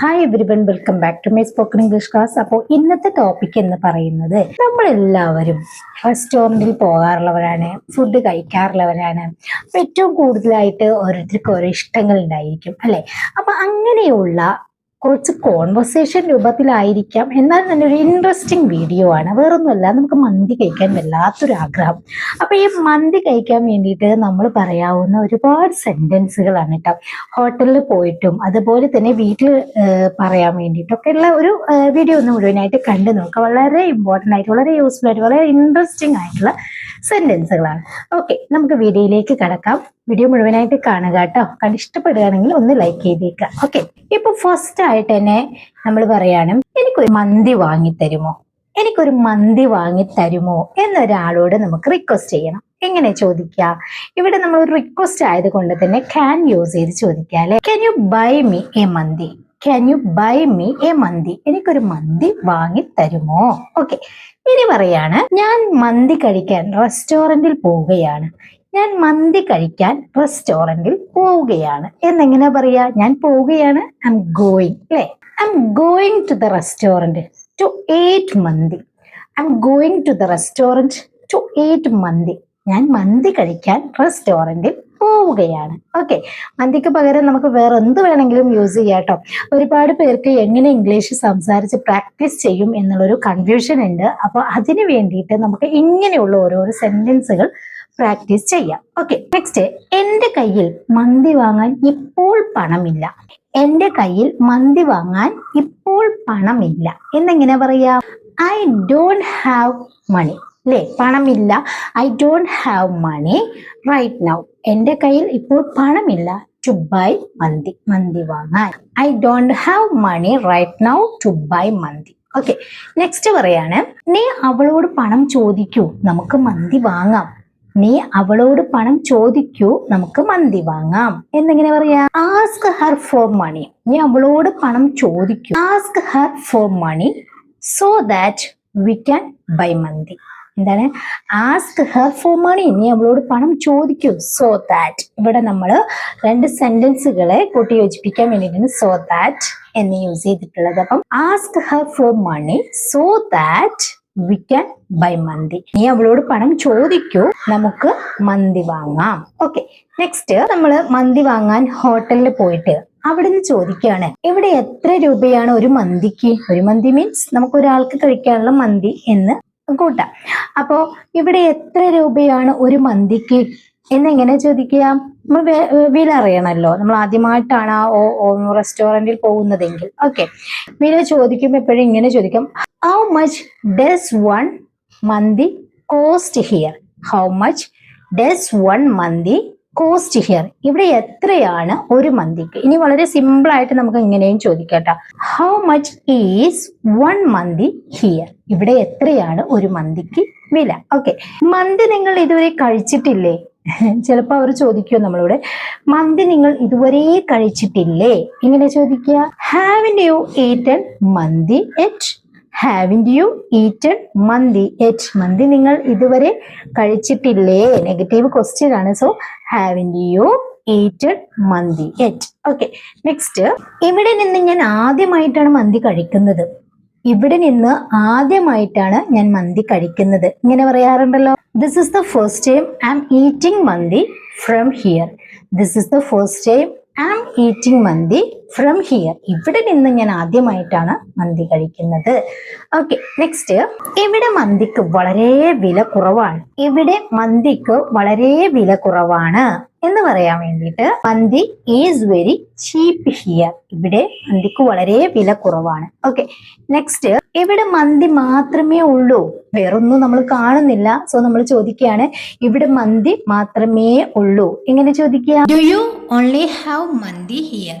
Hi everyone welcome back to my spoken English class അപ്പോൾ ഇന്നത്തെ topic എന്ന് പറയുന്നത് നമ്മളെല്ലാവരും റെസ്റ്റോറന്റിൽ പോകാറുള്ളവരാണ് ഫുഡ് കഴിക്കാറുള്ളവരാണ്. ഏറ്റവും കൂടുതലായിട്ട് ഓരോരുത്തർക്ക് ഓരോ ഇഷ്ടങ്ങൾ ഉണ്ടായിരിക്കും അല്ലേ? അപ്പോൾ അങ്ങനെയുള്ള കുറച്ച് കോൺവെർസേഷൻ രൂപത്തിലായിരിക്കാം. എന്നാൽ തന്നെ ഒരു ഇൻട്രസ്റ്റിംഗ് വീഡിയോ ആണ്. വേറൊന്നുമല്ല നമുക്ക് മന്തി കഴിക്കാൻ വല്ലാത്തൊരു ആഗ്രഹം. അപ്പൊ ഈ മന്തി കഴിക്കാൻ വേണ്ടിയിട്ട് നമ്മൾ പറയാവുന്ന ഒരുപാട് സെന്റൻസുകളാണ് കേട്ടോ. ഹോട്ടലിൽ പോയിട്ടും അതുപോലെ തന്നെ വീട്ടിൽ പറയാൻ വേണ്ടിയിട്ടൊക്കെ ഉള്ള ഒരു വീഡിയോ ഒന്ന് മുഴുവനായിട്ട് കണ്ടു നോക്കുക വളരെ ഇമ്പോർട്ടന്റ് ആയിട്ട് വളരെ യൂസ്ഫുൾ ആയിട്ട് വളരെ ഇൻട്രസ്റ്റിംഗ് ആയിട്ടുള്ള സെന്റൻസുകളാണ് ഓക്കെ നമുക്ക് വീഡിയോയിലേക്ക് കടക്കാം. വീഡിയോ മുഴുവനായിട്ട് കാണുക കേട്ടോ. കണ്ട് ഇഷ്ടപ്പെടുകയാണെങ്കിൽ ഒന്ന് ലൈക്ക് ചെയ്തേക്കുക. ഓക്കെ ഇപ്പൊ ഫസ്റ്റ് ആയിട്ട് തന്നെ നമ്മൾ പറയാണ് എനിക്കൊരു മന്തി വാങ്ങി തരുമോ എനിക്കൊരു മന്തി വാങ്ങി തരുമോ എന്നൊരാളോട് നമുക്ക് റിക്വസ്റ്റ് ചെയ്യണം. എങ്ങനെ ചോദിക്കുക ഇവിടെ നമ്മൾ റിക്വസ്റ്റ് ആയതുകൊണ്ട് തന്നെ ക്യാൻ യൂസ് ചെയ്ത് ചോദിക്കുക അല്ലെ? Can you buy me a mandi? Can you buy me a mandi? എനിക്കൊരു മന്തി വാങ്ങി തരുമോ? ഓക്കെ ഇനി പറയാണ് ഞാൻ മന്തി കഴിക്കാൻ റെസ്റ്റോറന്റിൽ പോവുകയാണ്. ഞാൻ മന്തി കഴിക്കാൻ റെസ്റ്റോറന്റിൽ പോവുകയാണ്. എന്നെങ്ങനെ പറയാ? ഞാൻ പോവുകയാണ് ഐ എം ഗോയിങ് അല്ലെ I'm going to the restaurant to eat mandi. I'm going to the restaurant to eat mandi. ഞാൻ മന്തി കഴിക്കാൻ റെസ്റ്റോറന്റിൽ പോവുകയാണ്. ഓക്കെ മന്തിക്ക് പകരം നമുക്ക് വേറെ എന്ത് വേണമെങ്കിലും യൂസ് ചെയ്യാം കേട്ടോ ഒരുപാട് പേർക്ക് എങ്ങനെ ഇംഗ്ലീഷ് സംസാരിച്ച് പ്രാക്ടീസ് ചെയ്യും എന്നുള്ളൊരു കൺഫ്യൂഷൻ ഉണ്ട്. അപ്പോൾ അതിന് വേണ്ടിയിട്ട് നമുക്ക് ഇങ്ങനെയുള്ള ഓരോരോ സെന്റൻസുകൾ പ്രാക്ടീസ് ചെയ്യാം. ഓക്കെ നെക്സ്റ്റ് എന്റെ കയ്യിൽ മന്തി വാങ്ങാൻ ഇപ്പോൾ പണമില്ല. എന്റെ കയ്യിൽ മന്തി വാങ്ങാൻ ഇപ്പോൾ പണമില്ല. എന്നെങ്ങനെ പറയാ? ഐ ഡോണ്ട് ഹാവ് മണി അല്ലേ പണമില്ല. I don't have money right now എന്റെ കയ്യിൽ ഇപ്പോൾ പണമില്ല. ടു ബൈ മന്തി മന്തി വാങ്ങാൻ. I don't have money right now to buy mandi. Okay next പറയാണ്. നീ അവളോട് പണം ചോദിക്കൂ നമുക്ക് മന്തി വാങ്ങാം. നീ അവളോട് പണം ചോദിക്കൂ നമുക്ക് മന്തി വാങ്ങാം. എന്നെങ്ങനെ പറയാ? ആസ്ക് ഹർ ഫോർ മണി നീ അവളോട് പണം ചോദിക്കൂ. Ask her for money so that we can buy mandi. എന്താണ്? ആസ്ക് ഹെർ ഫോർ മണി നീ അവളോട് പണം ചോദിക്കൂ. സോ ദാറ്റ് ഇവിടെ നമ്മൾ രണ്ട് സെന്റൻസുകളെ കൂട്ടി യോജിപ്പിക്കാൻ വേണ്ടിയിട്ടാണ് സോ ദാറ്റ് എന്ന് യൂസ് ചെയ്തിട്ടുള്ളത്. അപ്പം ask her for money so that we can buy mandi. നീ അവളോട് പണം ചോദിക്കൂ. നമുക്ക് മന്തി വാങ്ങാം. ഓക്കെ നെക്സ്റ്റ് നമ്മൾ മന്തി വാങ്ങാൻ ഹോട്ടലിൽ പോയിട്ട് അവിടെ നിന്ന് ചോദിക്കുകയാണ്. ഇവിടെ എത്ര രൂപയാണ് ഒരു മന്തിക്ക്? ഒരു മന്തി മീൻസ് നമുക്ക് ഒരാൾക്ക് കഴിക്കാനുള്ള മന്തി എന്ന് കൂട്ടാം. അപ്പോ ഇവിടെ എത്ര രൂപയാണ് ഒരു മന്തിക്ക്? എന്നെങ്ങനെ ചോദിക്കുക? നമ്മൾ വില അറിയണമല്ലോ നമ്മൾ ആദ്യമായിട്ടാണ് ആ റെസ്റ്റോറന്റിൽ പോകുന്നതെങ്കിൽ. ഓക്കെ വില ചോദിക്കുമ്പോൾ എപ്പോഴും ഇങ്ങനെ ചോദിക്കും. How much does one mandi cost here how much does one mandi cost here ഇവിടെ എത്രയാണ് ഒരു മന്തിക്ക്? ഇനി വളരെ സിമ്പിൾ ആയിട്ട് നമുക്ക് ഇങ്ങനെയും ചോദിക്കട്ട. How much is one mandi here ഇവിടെ എത്രയാണ് ഒരു മന്തിക്ക് വില? ഓക്കെ മന്തി നിങ്ങൾ ഇതുവരെ കഴിച്ചിട്ടില്ലേ? ചിലപ്പോൾ അവർ ചോദിക്കുമോ നമ്മളോട്? മന്തി നിങ്ങൾ ഇതുവരെ കഴിച്ചിട്ടില്ലേ? ഇങ്ങനെ ചോദിക്കുക? Haven't you eaten mandi ate haven't you eaten mandi? Ate mandi നിങ്ങൾ ഇതുവരെ കഴിച്ചിട്ടില്ലേ? നെഗറ്റീവ് ക്വസ്റ്റ്യൻ ആണ്. So haven't you eaten mandi? Ate okay next ഇവിടെ നിന്ന് ഞാൻ ആദ്യമായിട്ടാണ് മന്തി കഴിക്കുന്നത്. ഇവിടെ നിന്ന് ആദ്യമായിട്ടാണ് ഞാൻ മന്തി കഴിക്കുന്നത്. ഇങ്ങനെ പറയാറുണ്ടല്ലോ. This is the first time I am eating mandi from here this is the first time am eating mandi from here ഇവിടെ നിന്ന് ഞാൻ ആദ്യമായിട്ടാണ് മന്തി കഴിക്കുന്നത്. ഓക്കെ നെക്സ്റ്റ് ഇവിടെ മന്തിക്ക് വളരെ വില കുറവാണ്. ഇവിടെ മന്തിക്ക് വളരെ വില കുറവാണ്. എന്ന് പറയാൻ വേണ്ടിയിട്ട് mandi is very cheap here ഇവിടെ മന്തിക്ക് വളരെ വില കുറവാണ്. ഓക്കെ നെക്സ്റ്റ് ഇവിടെ മന്തി മാത്രമേ ഉള്ളൂ? വേറൊന്നും നമ്മൾ കാണുന്നില്ല. സോ നമ്മൾ ചോദിക്കുകയാണ് ഇവിടെ മന്തി മാത്രമേ ഉള്ളൂ. എങ്ങനെ ചോദിക്കുക? Do you only have mandi here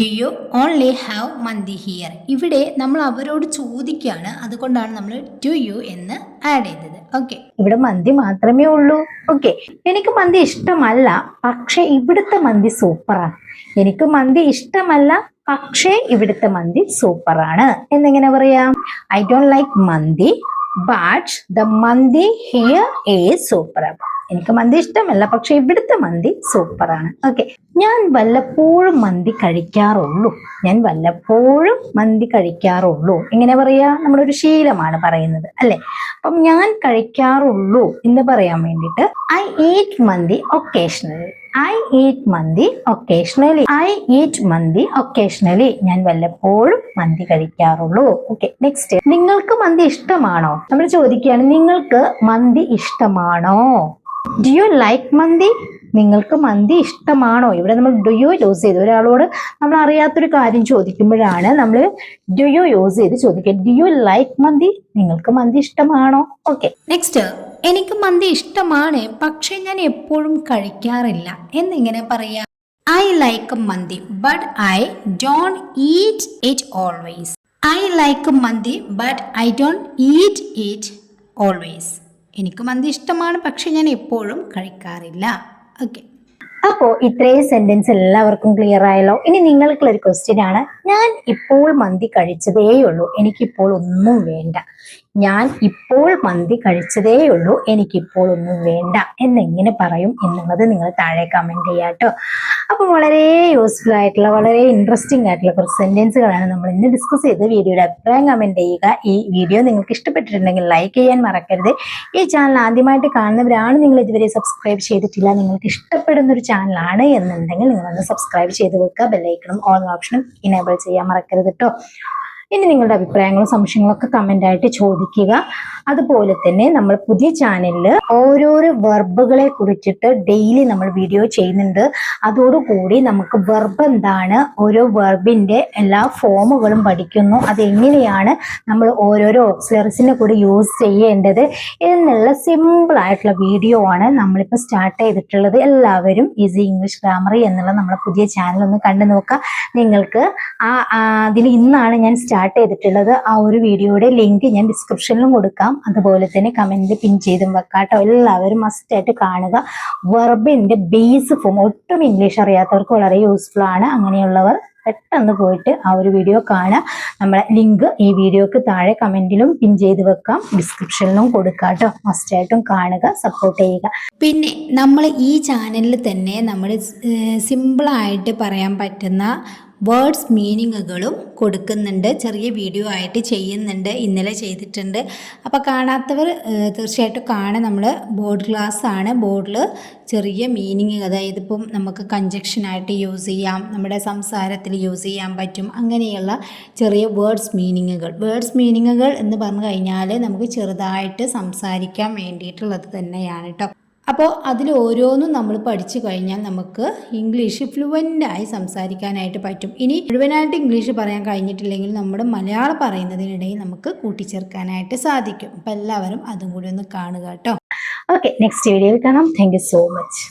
do you only have mandi here ഇവിടെ നമ്മൾ അവരോട് ചോദിക്കുകയാണ്. അതുകൊണ്ടാണ് നമ്മൾ ഡു യു എന്ന് ആഡ് ചെയ്തത്. ഓക്കെ ഇവിടെ മന്തി മാത്രമേ ഉള്ളൂ. ഓക്കെ എനിക്ക് മന്തി ഇഷ്ടമല്ല. പക്ഷെ ഇവിടുത്തെ മന്തി സൂപ്പറാണ് എനിക്ക് മന്തി ഇഷ്ടമല്ല. പക്ഷേ ഇവിടുത്തെ മന്തി സൂപ്പറാണ്. എന്നെങ്ങനെ പറയാം. I don't like mandi but the mandi here a super എനിക്ക് മന്തി ഇഷ്ടമല്ല പക്ഷെ ഇവിടുത്തെ മന്തി സൂപ്പറാണ്. ഓക്കെ ഞാൻ വല്ലപ്പോഴും മന്തി കഴിക്കാറുള്ളൂ. ഞാൻ വല്ലപ്പോഴും മന്തി കഴിക്കാറുള്ളൂ. എങ്ങനെ പറയാ? നമ്മുടെ ഒരു ശീലമാണ് പറയുന്നത് അല്ലെ? അപ്പം ഞാൻ കഴിക്കാറുള്ളൂ എന്ന് പറയാൻ വേണ്ടിയിട്ട് I eat mandi occasionally I eat mandi occasionally I eat mandi occasionally ഞാൻ വല്ലപ്പോഴും മന്തി കഴിക്കാറുള്ളൂ. ഓക്കെ നെക്സ്റ്റ് നിങ്ങൾക്ക് മന്തി ഇഷ്ടമാണോ? നമ്മൾ ചോദിക്കുകയാണ് നിങ്ങൾക്ക് മന്തി ഇഷ്ടമാണോ? Do you like mandi? നിങ്ങൾക്ക് മന്തി ഇഷ്ടമാണോ? ഇവിടെ നമ്മൾ ഡു യു യൂസ് ചെയ്ത്. ഒരാളോട് നമ്മൾ അറിയാത്തൊരു കാര്യം ചോദിക്കുമ്പോഴാണ് നമ്മൾ ഡു യു യൂസ് ചെയ്ത് ചോദിക്കുക. Do you like mandi? നിങ്ങൾക്ക് മന്തി ഇഷ്ടമാണോ? ഓക്കെ നെക്സ്റ്റ് എനിക്ക് മന്തി ഇഷ്ടമാണ് പക്ഷെ ഞാൻ എപ്പോഴും കഴിക്കാറില്ല. എന്നിങ്ങനെ പറയാം. I like mandi but I don't eat it always I like mandi but I don't eat it always എനിക്ക് മന്തി ഇഷ്ടമാണ് പക്ഷെ ഞാൻ എപ്പോഴും കഴിക്കാറില്ല. ഓക്കെ അപ്പോ ഇത്രയും സെന്റൻസ് എല്ലാവർക്കും ക്ലിയർ ആയല്ലോ. ഇനി നിങ്ങൾക്കുള്ള ഒരു ക്വസ്റ്റ്യൻ ആണ്. ഞാൻ ഇപ്പോൾ മന്തി കഴിച്ചതേ ഉള്ളൂ എനിക്കിപ്പോൾ ഒന്നും വേണ്ട. ഞാൻ ഇപ്പോൾ മന്തി കഴിച്ചതേയുള്ളൂ എനിക്കിപ്പോൾ ഒന്നും വേണ്ട. എന്നെങ്ങനെ പറയും എന്നുള്ളത് നിങ്ങൾ താഴെ കമന്റ് ചെയ്യാം കേട്ടോ. അപ്പം വളരെ യൂസ്ഫുൾ ആയിട്ടുള്ള വളരെ ഇൻട്രസ്റ്റിംഗ് ആയിട്ടുള്ള കുറച്ച് സെന്റൻസുകളാണ് നമ്മൾ ഇന്ന് ഡിസ്കസ് ചെയ്ത് വീഡിയോയുടെ അഭിപ്രായം കമന്റ് ചെയ്യുക. ഈ വീഡിയോ നിങ്ങൾക്ക് ഇഷ്ടപ്പെട്ടിട്ടുണ്ടെങ്കിൽ ലൈക്ക് ചെയ്യാൻ മറക്കരുത്. ഈ ചാനൽ ആദ്യമായിട്ട് കാണുന്നവരാണ് നിങ്ങൾ ഇതുവരെ സബ്സ്ക്രൈബ് ചെയ്തിട്ടില്ല നിങ്ങൾക്ക് ഇഷ്ടപ്പെടുന്ന ഒരു ചാനലാണ് എന്നുണ്ടെങ്കിൽ നിങ്ങളൊന്ന് സബ്സ്ക്രൈബ് ചെയ്ത് വെക്കുക. ബെല്ലൈക്കണും ഓൺ ഓപ്ഷനും ഇനേബിൾ ചെയ്യാൻ മറക്കരുത് കേട്ടോ. ഇനി നിങ്ങളുടെ അഭിപ്രായങ്ങളും സംശയങ്ങളൊക്കെ കമന്റ് ആയിട്ട് ചോദിക്കുക. അതുപോലെ തന്നെ നമ്മൾ പുതിയ ചാനലിൽ ഓരോരോ വെർബുകളെ കുറിച്ചിട്ട് ഡെയിലി നമ്മൾ വീഡിയോ ചെയ്യുന്നുണ്ട്. അതോടുകൂടി നമുക്ക് വെർബ് എന്താണ് ഓരോ വെർബിന്റെ എല്ലാ ഫോമുകളും പഠിക്കുന്നു. അതെങ്ങനെയാണ് നമ്മൾ ഓരോരോ ഓക്സിലറീസിനെ കൂടി യൂസ് ചെയ്യേണ്ടത് എന്നുള്ള സിമ്പിൾ ആയിട്ടുള്ള വീഡിയോ ആണ് നമ്മളിപ്പോൾ സ്റ്റാർട്ട് ചെയ്തിട്ടുള്ളത്. എല്ലാവരും ഈസി ഇംഗ്ലീഷ് ഗ്രാമറി എന്നുള്ള നമ്മുടെ പുതിയ ചാനൽ ഒന്ന് കണ്ടു നോക്കുക നിങ്ങൾക്ക് ആ അതിൽ ഇന്നാണ് ഞാൻ സ്റ്റാർട്ട് ചെയ്തിട്ടുള്ളത് ആ ഒരു വീഡിയോയുടെ ലിങ്ക് ഞാൻ ഡിസ്ക്രിപ്ഷനിലും കൊടുക്കാം. അതുപോലെ തന്നെ കമന്റിൽ പിൻ ചെയ്തും വെക്കാട്ടോ കേട്ടോ എല്ലാവരും മസ്റ്റായിട്ട് കാണുക. വെർബിന്റെ ബേസ് ഫോം ഒട്ടും ഇംഗ്ലീഷ് അറിയാത്തവർക്ക് വളരെ യൂസ്ഫുൾ ആണ്. അങ്ങനെയുള്ളവർ പെട്ടെന്ന് പോയിട്ട് ആ ഒരു വീഡിയോ കാണാം നമ്മളെ ലിങ്ക് ഈ വീഡിയോക്ക് താഴെ കമന്റിലും പിൻ ചെയ്ത് വെക്കാം. ഡിസ്ക്രിപ്ഷനിലും കൊടുക്കാം കേട്ടോ മസ്റ്റ് ആയിട്ടും കാണുക സപ്പോർട്ട് ചെയ്യുക. പിന്നെ നമ്മൾ ഈ ചാനലിൽ തന്നെ നമ്മൾ സിമ്പിളായിട്ട് പറയാൻ പറ്റുന്ന വേർഡ്സ് മീനിങ്ങുകളും കൊടുക്കുന്നുണ്ട്. ചെറിയ വീഡിയോ ആയിട്ട് ചെയ്യുന്നുണ്ട്. ഇന്നലെ ചെയ്തിട്ടുണ്ട്. അപ്പോൾ കാണാത്തവർ തീർച്ചയായിട്ടും കാണാൻ നമ്മൾ ബോർഡ് ക്ലാസ് ആണ്. ബോർഡിൽ ചെറിയ മീനിങ് അതായത് ഇപ്പം നമുക്ക് കഞ്ചക്ഷനായിട്ട് യൂസ് ചെയ്യാം. നമ്മുടെ സംസാരത്തിൽ യൂസ് ചെയ്യാൻ പറ്റും. അങ്ങനെയുള്ള ചെറിയ വേർഡ്സ് മീനിങ്ങുകൾ വേർഡ്സ് മീനിങ്ങുകൾ എന്ന് പറഞ്ഞു കഴിഞ്ഞാൽ നമുക്ക് ചെറുതായിട്ട് സംസാരിക്കാൻ വേണ്ടിയിട്ടുള്ളത് തന്നെയാണ് കേട്ടോ അപ്പോൾ അതിൽ ഓരോന്നും നമ്മൾ പഠിച്ചു കഴിഞ്ഞാൽ നമുക്ക് ഇംഗ്ലീഷ് ഫ്ലുവന്റായി സംസാരിക്കാനായിട്ട് പറ്റും. ഇനി മുഴുവനായിട്ട് ഇംഗ്ലീഷ് പറയാൻ കഴിഞ്ഞിട്ടില്ലെങ്കിൽ നമ്മുടെ മലയാളം പറയുന്നതിനിടയിൽ നമുക്ക് കൂട്ടിച്ചേർക്കാനായിട്ട് സാധിക്കും. അപ്പോൾ എല്ലാവരും അതും കൂടി ഒന്ന് കാണുക കേട്ടോ. ഓക്കെ നെക്സ്റ്റ് വീഡിയോയിൽ കാണാം. Thank so much